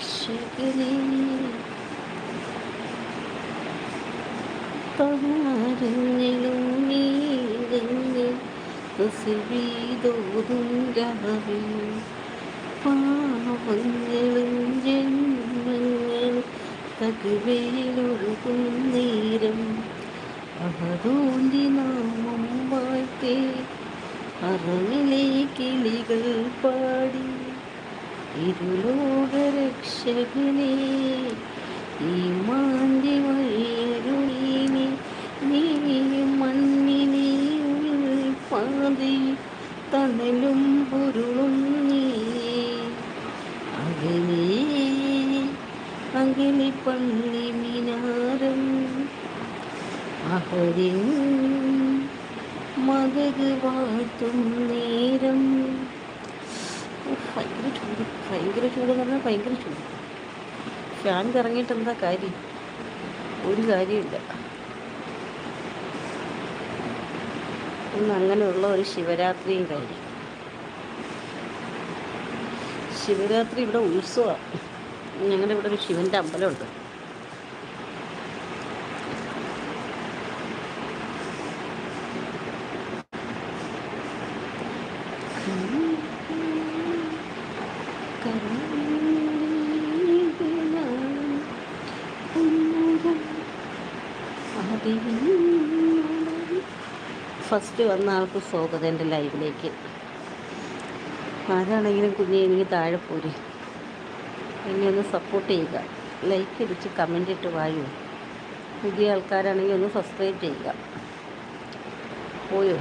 ലോകരക്ഷകനെ പാരഞ്ഞിലും നേരം. അതോന്തി നാമം വാഴ്ത്തേ അറങ്ങിലെ കിളികൾ പാടി. ഇരുലോകരക്ഷകനെ ഈ മാന്തി വഴിയരുളീനെ നീ മണ്ണിനെ പാതി തണലും പൊരുളും നീ. അകലെ അകലി പള്ളി മിനാരം അഹരിൻ മതക് വാഴ്ത്തും നേരം. ഭയങ്കര ചൂട് ഭയങ്കര ചൂട് എന്ന് പറഞ്ഞാൽ ഭയങ്കര ചൂട്. ഫാൻ കറങ്ങിയിട്ട് എന്താ കാര്യം? ഒരു കാര്യമില്ല ഇന്ന് അങ്ങനെയുള്ള ഒരു ശിവരാത്രിയും കഴിഞ്ഞു ശിവരാത്രി ഇവിടെ ഉത്സവമാണ്. ഞങ്ങളുടെ ഇവിടെ ഒരു ശിവന്റെ അമ്പലമുണ്ട്. ഫസ്റ്റ് വന്ന ആൾക്ക് സ്വാഗതം എന്റെ ലൈവിലേക്ക്. ആരാണെങ്കിലും കുഞ്ഞെ എനിക്ക് താഴെ പോരെ. എന്നെ ഒന്ന് സപ്പോർട്ട് ചെയ്യുക. ലൈക്ക് അടിച്ച് കമന്റ് ഇട്ട് വായു. പുതിയ ആൾക്കാരാണെങ്കിൽ ഒന്ന് സബ്സ്ക്രൈബ് ചെയ്യുക. പോയോ?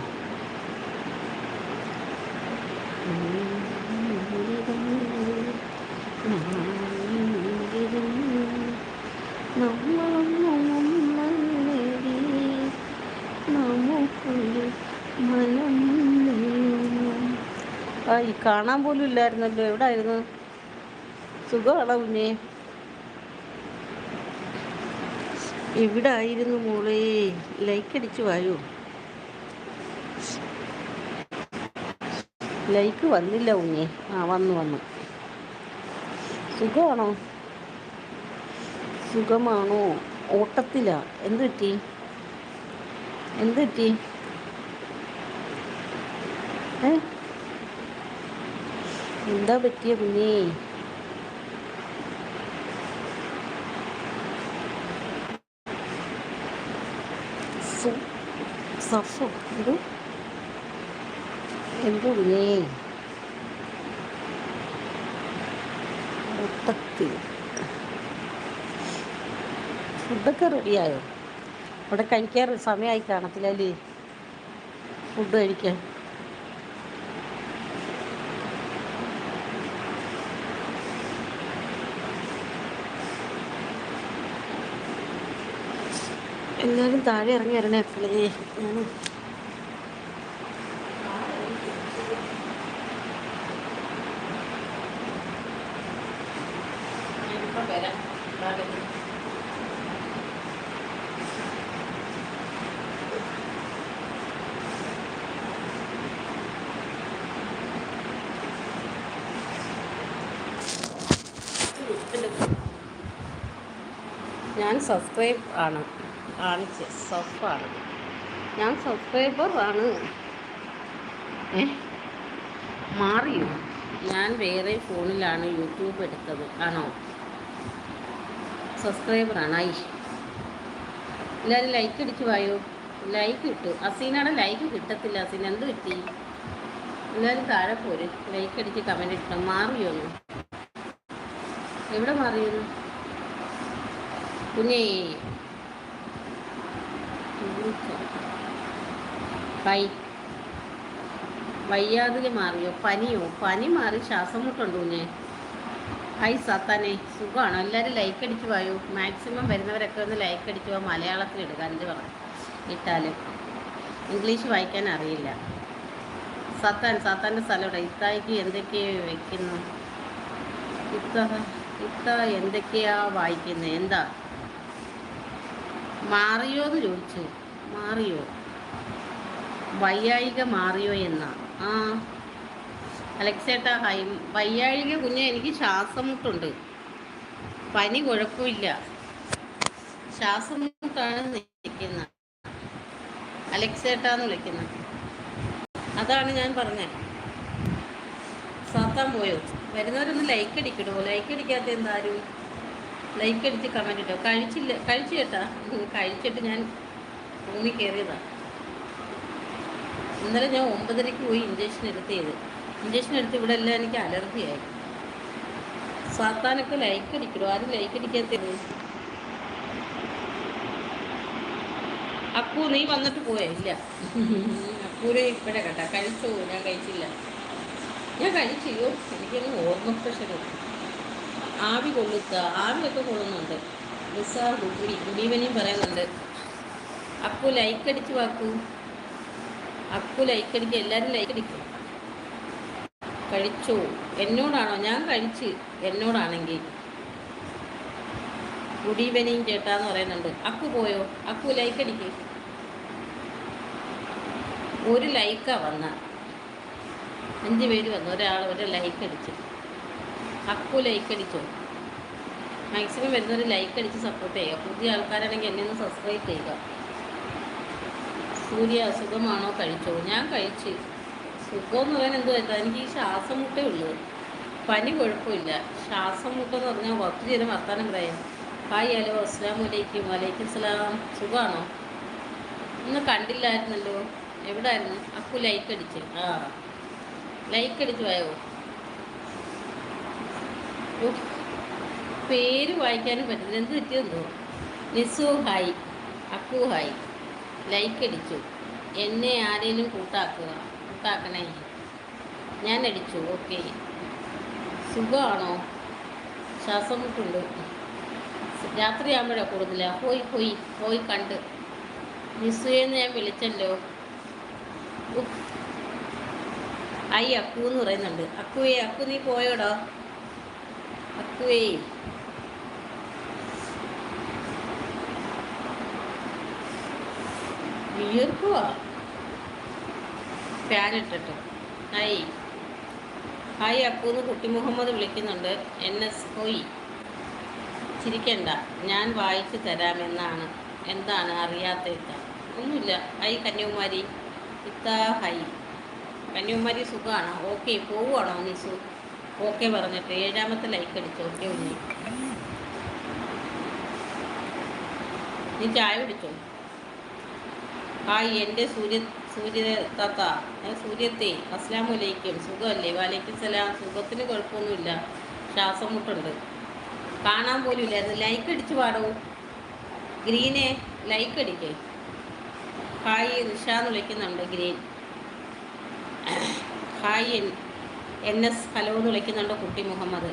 ആ ഈ കാണാൻ പോലും ഇല്ലായിരുന്നല്ലോ. എവിടെ ആയിരുന്നു സുഖമാണോ കുഞ്ഞേ? എവിടെ ആയിരുന്നു മോളെ. ലൈക്ക് അടിച്ചു വായോ. ലൈക്ക് വന്നില്ല കുഞ്ഞേ. ആ വന്നു വന്നു. സുഖമാണോ? സുഖമാണോ? ഓട്ടത്തിലാ. എന്ത് പറ്റി? എന്ത് പറ്റി? എന്താ പറ്റിയ സു- സഫോ എന്ത്? എന്ത് ഫുഡൊക്കെ റെഡിയായോ? അവിടെ കഴിക്കാൻ സമയമായി കാണത്തില്ല അല്ലേ? ഫുഡ് കഴിക്കാൻ. എല്ലാവരും താഴെ ഇറങ്ങി വരണേ പിള്ളേ. ഞാൻ ഞാൻ സബ്സ്ക്രൈബ് ആണ്. ആണ്. സഫാണ് ഞാൻ സബ്സ്ക്രൈബർ ആണ്. മാറിയോ? ഞാൻ വേറെ ഫോണിലാണ് യൂട്യൂബ് എടുത്തത്. ആണോ? സബ്സ്ക്രൈബറാണ് ഐ എല്ലാവരും ലൈക്ക് അടിച്ച് വായോ? ലൈക്ക് കിട്ടു അസീനയുടെ ലൈക്ക് കിട്ടത്തില്ല. അസീൻ എന്ത് കിട്ടി? എല്ലാവരും താഴെ പോര്. ലൈക്ക് അടിച്ച് കമന്റ് ഇട്ടു. മാറിയോ എവിടെ മാറിയത് കുഞ്ഞേ വൈ വയ്യാതെ മാറിയോ? പനിയോ? പനി മാറി ശ്വാസം മുട്ടുണ്ടോ ഞാൻ ഹായ് സാത്താനെ സുഖമാണോ എല്ലാവരും ലൈക്ക് അടിച്ചു പോയോ മാക്സിമം വരുന്നവരൊക്കെ ഒന്ന് ലൈക്ക് അടിച്ചു പോകാൻ മലയാളത്തിൽ ഇടുക. എന്ത് പറയാം ഇട്ടാലും. ഇംഗ്ലീഷ് വായിക്കാൻ അറിയില്ല. സത്താൻ സത്താന്റെ സ്ഥലം ഇത്തായിക്ക് എന്തൊക്കെയോ വെക്കുന്നു? ഇത്ത ഇത്ത എന്തൊക്കെയാ വായിക്കുന്നത് എന്താ? മാറിയോ എന്ന് ചോദിച്ചു. മാറിയോ? വയ്യായിക മാറിയോ എന്നാ? ആ. അലക്സേട്ടാ ഹൈ വയ്യാഴിക കുഞ്ഞ് എനിക്ക് ശ്വാസമുട്ടുണ്ട്. പനി കുഴപ്പമില്ല. ശ്വാസമുട്ടാണ് നിൽക്കുന്ന അലക്സേട്ടാന്ന് വിളിക്കുന്നത്. അതാണ് ഞാൻ പറഞ്ഞത് സാത്താൻ പോയോ? വരുന്നവരൊന്ന് ലൈക്ക് അടിക്കണോ ലൈക്ക് അടിക്കാത്ത എന്താരും ലൈക്ക് അടിച്ച് കമന്റ് ഇട്ടോ. കഴിച്ചില്ല കഴിച്ചു കേട്ടാ. കഴിച്ചിട്ട് ഞാൻ റൂമിൽ കയറിയതാണ് ഇന്നലെ ഞാൻ ഒമ്പതരയ്ക്ക് പോയി ഇഞ്ചക്ഷൻ എടുത്തത്. ഇഞ്ചക്ഷൻ എടുത്ത് ഇവിടെ എല്ലാം എനിക്ക് അലർജിയായി സാത്താനൊക്കെ ലൈക്ക് അടിക്കണോ ആരും ലൈക്ക് അടിക്കാത്തത് അപ്പു നീ വന്നിട്ട് പോയേ? ഇല്ല. അപ്പൂരെ ഇപ്പഴ കേട്ടാ കഴിച്ചോ? ഞാൻ കഴിച്ചില്ല. ഞാൻ കഴിച്ചില്ലോ എനിക്കൊന്ന് ഓർമ്മ പ്രഷർ ആവി കൊള്ളുക. ആവിയൊക്കെ കൊള്ളുന്നുണ്ട്. നിസാർ ഈവനിങ് പറയുന്നുണ്ട്. അപ്പു ലൈക്ക് അടിച്ച് വാക്കൂ. അപ്പു ലൈക്ക് അടിക്കുക എല്ലാവരും ലൈക്ക് അടിക്കും. കഴിച്ചോ? എന്നോടാണോ? ഞാൻ കഴിച്ച്. എന്നോടാണെങ്കിൽ. ഗുഡ് ഈവനിങ് ചേട്ടാന്ന് പറയുന്നുണ്ട്. അക്കു പോയോ? അക്കു ലൈക്ക് അടിക്ക്. ഒരു ലൈക്കാ വന്ന. അഞ്ച് പേര് വന്നു. ഒരാൾ ഒരു ലൈക്ക് അടിച്ച്. അക്കു ലൈക്ക് അടിച്ചോ മാക്സിമം വരുന്നവർ ലൈക്ക് അടിച്ച് സപ്പോർട്ട് ചെയ്യുക. പുതിയ ആൾക്കാരാണെങ്കിൽ എന്നെ ഒന്ന് സബ്സ്ക്രൈബ് ചെയ്യുക. സൂര്യ അസുഖമാണോ കഴിച്ചോ? ഞാൻ കഴിച്ച്. സുഖമെന്ന് പറയാൻ എന്തോ? എനിക്ക് ഈ ശ്വാസം മുട്ടേ ഉള്ളൂ. പനി കുഴപ്പമില്ല. ശ്വാസം മുട്ടെന്ന് പറഞ്ഞാൽ ഒത്തിരി നേരം വർത്താനം പറയാം. ഹായ് ഹലോ അസ്സാം വലൈക്കും വലൈക്കും സ്ലാം. സുഖമാണോ ഇന്ന് കണ്ടില്ലായിരുന്നല്ലോ. എവിടെ ആയിരുന്നു അക്കു ലൈക്ക് അടിച്ച് ആ. ലൈക്ക് അടിച്ച് പോയോ? പേര് വായിക്കാനും പറ്റില്ല. എന്ത് പറ്റിയെന്നോ? Nisu hi Akku hi like അടിച്ചു. എന്നെ ആരേലും കൂട്ടാക്കുക കൂട്ടാക്കണേ? ഞാൻ അടിച്ചു ഓക്കെ സുഖമാണോ ശ്വാസം മുട്ടുണ്ട്. രാത്രിയാകുമ്പോഴാണ് കൂടുതല? പോയി പോയി പോയി കണ്ട്. നിസുയെന്ന് ഞാൻ വിളിച്ചല്ലോ. ഐ അക്കു എന്ന് പറയുന്നുണ്ട്. അക്കുവേ അക്കു നീ പോയോടോ? അക്കുവേ വിയർക്കുക ഫാനിട്ടിട്ട് ഹായ് ഹായ് അക്കൂന്ന് കുട്ടി മുഹമ്മദ് വിളിക്കുന്നുണ്ട്. എൻ എസ് ഹോയ് ചിരിക്കണ്ട. ഞാൻ വായിച്ചു തരാമെന്നാണ്. എന്താണ് അറിയാത്ത ഇത്ത ഒന്നുമില്ല. ഹൈ കന്യാകുമാരി. ഇത്ത ഹൈ കന്യാകുമാരി സുഖമാണോ ഓക്കെ പോവുകയാണോ നിസു ഓക്കെ പറഞ്ഞിട്ട് ഏഴാമത്തെ ലൈക്ക് അടിച്ചു? ഓക്കെ ഉണ്ണി നീ ചായ കുടിച്ചോ? ഹായ് എന്റെ സൂര്യ സൂര്യ താത്ത. സൂര്യത്തെ അസ്ലാം വലൈക്കും സുഖമല്ലേ? വലൈക്കും സലാം. സുഖത്തിന് കുഴപ്പമൊന്നുമില്ല. ശ്വാസം മുട്ടുണ്ട്. കാണാൻ പോലും ഇല്ലായിരുന്നു. ലൈക്ക് അടിച്ച് പാടൂ. ഗ്രീനെ ലൈക്ക് അടിക്കേ. ഹായ് റിഷ എന്ന് വിളിക്കുന്നുണ്ട് green. Hi N S hello എന്ന് വിളിക്കുന്നുണ്ട് കുട്ടി മുഹമ്മദ്.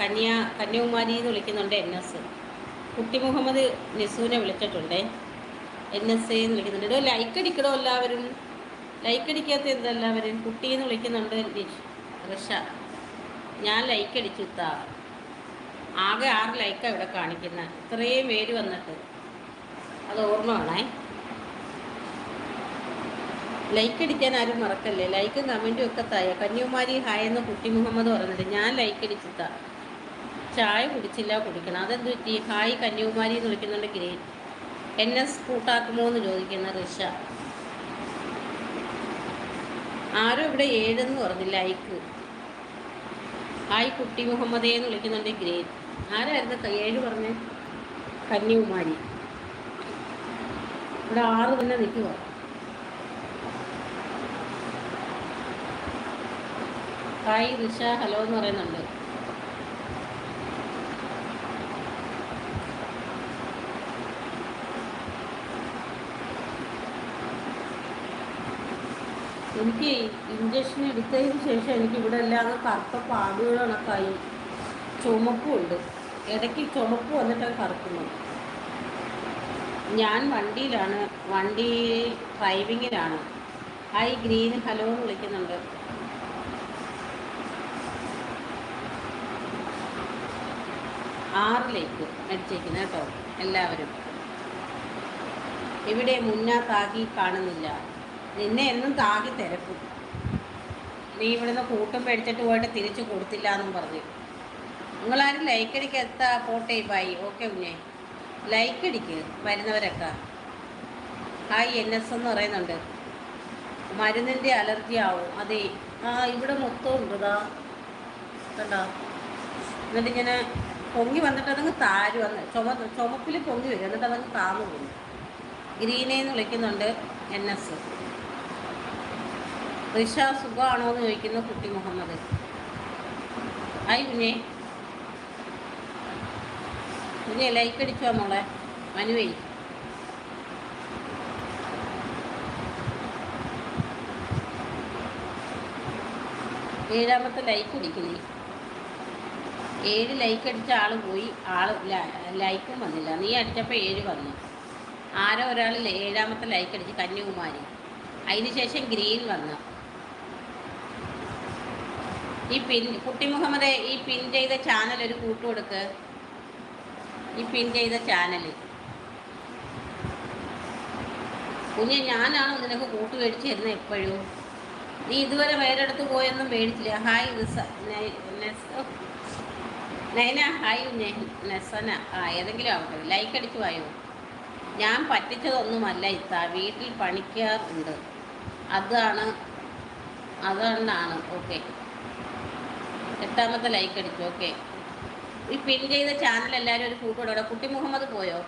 കന്യാ കന്യാകുമാരി എന്ന് വിളിക്കുന്നുണ്ട് എൻ എസ്. കുട്ടി മുഹമ്മദ് നിസുവിനെ വിളിച്ചിട്ടുണ്ടേ. എൻ എസ് എന്ന് വിളിക്കുന്നുണ്ട്. ഇടോ ലൈക്ക് അടിക്കണോ എല്ലാവരും? ലൈക്ക് അടിക്കാത്ത എന്താ എല്ലാവരും? കുട്ടി എന്ന് വിളിക്കുന്നുണ്ട് റിഷ. ഞാൻ ലൈക്ക് അടിച്ചു താ ആകെ ആറ് ലൈക്കാണ് ഇവിടെ കാണിക്കുന്നത് ഇത്രയും പേര് വന്നിട്ട്. അത് ഓർമ്മ വേണേ. ലൈക്ക് അടിക്കാൻ ആരും മറക്കല്ലേ? ലൈക്കും കമന്റും ഒക്കെ തായ? കന്യാകുമാരി ഹായ് എന്ന കുട്ടി മുഹമ്മദ് പറഞ്ഞിട്ട് ഞാൻ ലൈക്ക് അടിച്ചിട്ടാ. ചായ കുടിച്ചില്ല കുടിക്കണം. അതെന്ത് പറ്റി? ഹായ് കന്യാകുമാരി എന്ന് വിളിക്കുന്നുണ്ട് ഗ്രേറ്റ് എൻ എസ് കൂട്ടാക്കുമോ എന്ന് ചോദിക്കുന്ന റിഷ. ആരും ഇവിടെ ഏഴെന്ന് പറഞ്ഞില്ല ലൈക്ക് ഹായ് കുട്ടി മുഹമ്മദേ എന്ന് വിളിക്കുന്നുണ്ട് ഗ്രേറ്റ് ആരായിരുന്നു ഏഴ് പറഞ്ഞേ? കന്യാകുമാരി. ഇവിടെ ആറ് തന്നെ നിൽക്കുക ഹായ് ദിശ ഹലോ എന്ന് പറയുന്നുണ്ട്. എനിക്ക് ഇഞ്ചക്ഷൻ എടുത്തതിന് ശേഷം എനിക്ക് ഇവിടെ അങ്ങ് കറുത്ത പാടുകൾ കണക്കായി ചുമപ്പും ഉണ്ട്. ഇടയ്ക്ക് ചുമപ്പ് വന്നിട്ട് കറുക്കുന്നു ഞാൻ വണ്ടിയിലാണ് വണ്ടി ഡ്രൈവിങ്ങിലാണ് ഹായ് ഗ്രീൻ ഹലോ എന്ന് വിളിക്കുന്നുണ്ട്. ആറിലേക്ക് അടിച്ചേക്കുന്നത് കേട്ടോ എല്ലാവരും. ഇവിടെ മുന്ന താകി കാണുന്നില്ല. നിന്നെ എന്നും താകി തിരക്കും. നീ ഇവിടുന്ന് കൂട്ടും പേടിച്ചിട്ട് പോയിട്ട് തിരിച്ചു കൊടുത്തില്ല എന്നും പറഞ്ഞു. നിങ്ങളാരും ലൈക്ക് അടിക്ക് എത്താ പോട്ടെ ബായി ഓക്കെ മുന്നേ ലൈക്ക് അടിക്ക് വരുന്നവരൊക്കെ. ഹായ് എൻ എസ് എന്ന് പറയുന്നുണ്ട്. മരുന്നിന്റെ അലർജി ആവും. അതെ. ആ ഇവിടെ മൊത്തം ഉണ്ടതാ കണ്ടോ? എന്നിട്ട് ഇങ്ങനെ പൊങ്ങി വന്നിട്ട് അതങ്ങ് താഴെ വന്ന് ചുമ ചുമപ്പിൽ പൊങ്ങി വരും. എന്നിട്ട് അതങ്ങ് താന്നു പോകും. ഗ്രീനേന്ന് വിളിക്കുന്നുണ്ട് എൻ എസ്. റിഷ സുഖമാണോ എന്ന് ചോദിക്കുന്നു കുട്ടി മുഹമ്മദ്. ഹായ് കുഞ്ഞേ. കുഞ്ഞെ ലൈക്ക് അടിച്ചോ മോളെ? മനുവേ. ഏഴാമത്തെ ലൈക്ക് അടിക്കുന്നേ ഏഴ് ലൈക്ക് അടിച്ച ആൾ പോയി. ആൾ ലൈക്കും വന്നില്ല. നീ അടിച്ചപ്പോൾ ഏഴ് വന്നു. ആരോ ഒരാൾ ഏഴാമത്തെ ലൈക്ക് അടിച്ച് കന്യാകുമാരി. അതിന് ശേഷം ഗ്രീൻ വന്നു. ഈ പിൻ കുട്ടി മുഹമ്മദ് ഈ പിൻ ചെയ്ത ചാനൽ ഒരു കൂട്ടുകൊടുക്ക് ഈ പിൻ ചെയ്ത ചാനൽ കുഞ്ഞെ ഞാനാണോ നിനക്ക് കൂട്ട് മേടിച്ച് തരുന്നത് എപ്പോഴും? നീ ഇതുവരെ വേറെ അടുത്ത് പോയൊന്നും മേടിച്ചില്ല. ഹായ്. നൈന ഹായ് നെസന ആ ഏതെങ്കിലും ആവട്ടെ. ലൈക്ക് അടിച്ചു വായോ. ഞാൻ പറ്റിച്ചതൊന്നുമല്ല ഇത്ത. വീട്ടിൽ പണിക്കാറുണ്ട്. അതാണ് അതുകൊണ്ടാണ്. ഓക്കെ എട്ടാമത്തെ ലൈക്ക് അടിച്ചു. ഓക്കെ ഈ പിൻ ചെയ്ത ചാനൽ എല്ലാവരും ഒരു കൂട്ടോടെ കുട്ടി മുഹമ്മദ് പോയോ?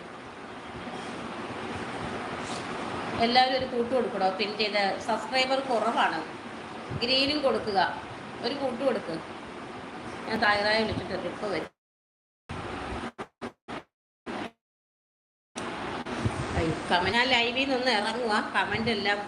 എല്ലാവരും ഒരു കൂട്ട് കൊടുക്കണോ പിൻ ചെയ്ത സബ്സ്ക്രൈബർ കുറവാണ്. ഗ്രീനും കൊടുക്കുക. ഒരു കൂട്ട് കൊടുക്കുക ഞാൻ തായറായി വിളിച്ചിട്ട് ഇപ്പോൾ വരും. കമന ലൈവിൽ നിന്ന് ഇറങ്ങുക കമന്റ് എല്ലാം